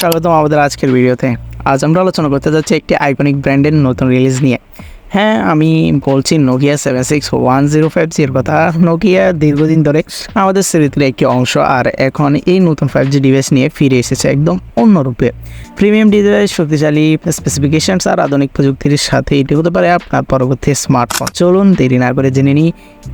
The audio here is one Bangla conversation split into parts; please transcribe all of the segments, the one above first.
স্বাগতম আমাদের আজকের ভিডিওতে। আজ আমরা আলোচনা করতে যাচ্ছি একটি আইকনিক ব্র্যান্ডের নতুন রিলিজ নিয়ে। হ্যাঁ আমি বলছি Nokia seven six one zero five জির কথা। নোকিয়া দীর্ঘদিন ধরে আমাদের স্মৃতির একটি অংশ আর এখন এই নতুন ফাইভ জি ডিভাইস নিয়ে ফিরে এসেছে একদম অন্য রূপে। প্রিমিয়াম ডিভাইস শক্তিশালী স্পেসিফিকেশনস আর আধুনিক প্রযুক্তির সাথে এটি হতে পারে আপনার পরবর্তী স্মার্টফোন চলুন দেরি না করে জেনে নিই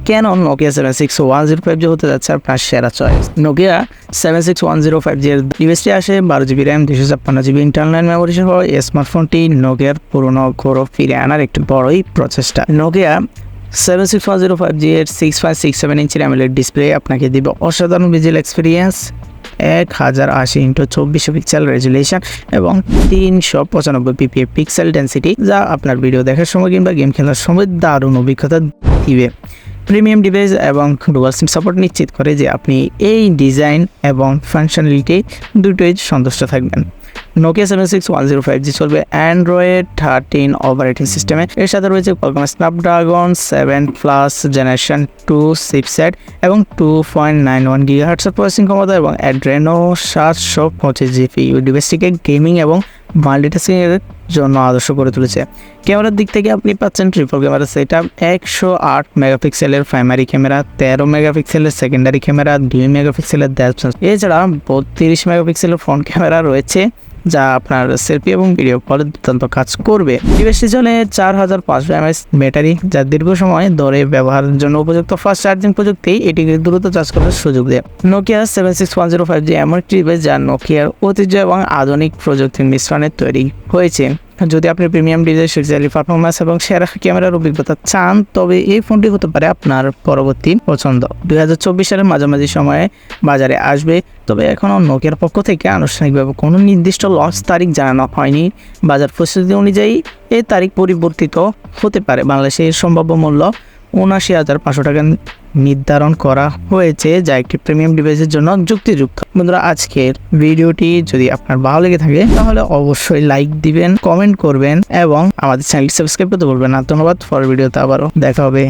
কেন Nokia seven six one zero five G হতে যাচ্ছে আপনার সেরা choice Nokia seven six one zero five জির ডিভাইসটি আসে, বারো জিবি র্যাম দুশো ছাপ্পান্ন জিবি ইন্টারনাল মেমোরি সহ এই স্মার্টফোনটি নোকিয়ার পুরনো গৌরব ফিরে আনার একটি বড়ই প্রচেষ্টা। Nokia seven six one zero five G এর সিক্স ফাইভ সিক্স সেভেন ইঞ্চের অ্যামোলেড ডিসপ্লে আপনাকে দেবে। অসাধারণ ভিজুয়াল এক্সপিরিয়েন্স এক হাজার আশি ইন্টু চব্বিশশো পিক্সেল রেজুলেশন এবং তিনশো পঁচানব্বই পিপিএ পিক্সেল ডেন্সিটি যা আপনার ভিডিও দেখার সময় কিংবা গেম খেলার সময় দারুণ অভিজ্ঞতা দিবে। প্রিমিয়াম ডিভাইস এবং ডুয়াল সিম সাপোর্ট নিশ্চিত করে যে আপনি এই ডিজাইন এবং ফাংশনালিটি দুটোই সন্তুষ্ট থাকবেন। Nokia seven six one zero five G চলবে অ্যান্ড্রয়েড থার্টিন অপারেটিং সিস্টেমে এর সাথে রয়েছে Kolkata Snapdragon seven plus generation two chipset এবং টু পয়েন্ট নাইন ওয়ান গিগাহার্টসের প্রসেসিং ক্ষমতা এবং অ্যাড্রেনো সাতশো পঁচিশ জিপি ডিভাইসটিকে গেমিং এবং মাল্টিটাস্কিংয়ের জন্য আদর্শ করে তুলেছে। ক্যামেরার দিক থেকে আপনি পাচ্ছেন ট্রিপল ক্যামেরা সেট আপ একশো আট মেগাপিক্সেলের প্রাইমারি ক্যামেরা তেরো মেগাপিক্সেলের সেকেন্ডারি ক্যামেরা দুই মেগাপিক্সেলের ড্যাপ এছাড়া বত্রিশ মেগাপিক্সেলের ফ্রন্ট ক্যামেরা রয়েছে। যা আপনার সেলফি এবং ভিডিও কলে দুর্দান্ত কাজ করবে। ডিভাইসটি চলে চার হাজার পাঁচশো এমএস ব্যাটারি যা দীর্ঘ সময় ধরে ব্যবহারের জন্য উপযুক্ত। ফাস্ট চার্জিং প্রযুক্তি এটিকে দ্রুত চার্জ করার সুযোগ দেয়। Nokia seven six one zero five G এমন একটি ডিভাইস যা নোকিয়ার ঐতিহ্য এবং আধুনিক প্রযুক্তির মিশ্রণে তৈরি হয়েছে। যদি আপনি প্রিমিয়াম ডিজাইন শক্তিশালী পারফরমেন্স এবং সেরা ক্যামেরার অভিজ্ঞতা চান, তবে এই ফোনটি হতে পারে আপনার পরবর্তী পছন্দ। দুই হাজার চব্বিশ সালের মাঝামাঝি সময়ে বাজারে আসবে, তবে এখনও নোকিয়ার পক্ষ থেকে আনুষ্ঠানিকভাবে কোনো নির্দিষ্ট লঞ্চ তারিখ জানানো হয়নি। বাজার পরিস্থিতি অনুযায়ী এই তারিখ পরিবর্তিত হতে পারে বাংলাদেশে এর সম্ভাব্য মূল্য উনাশি হাজার পাঁচশো টাকা নির্ধারণ করা হয়েছে, যা একটি প্রিমিয়াম ডিভাইসের জন্য যুক্তিযুক্ত। বন্ধুরা, আজকের ভিডিওটি যদি আপনার ভালো লেগে থাকে, তাহলে অবশ্যই লাইক দিবেন কমেন্ট করবেন, এবং আমাদের চ্যানেলটি সাবস্ক্রাইব করতে বলবেন না। ধন্যবাদ, পরের ভিডিওতে আবারও দেখা হবে।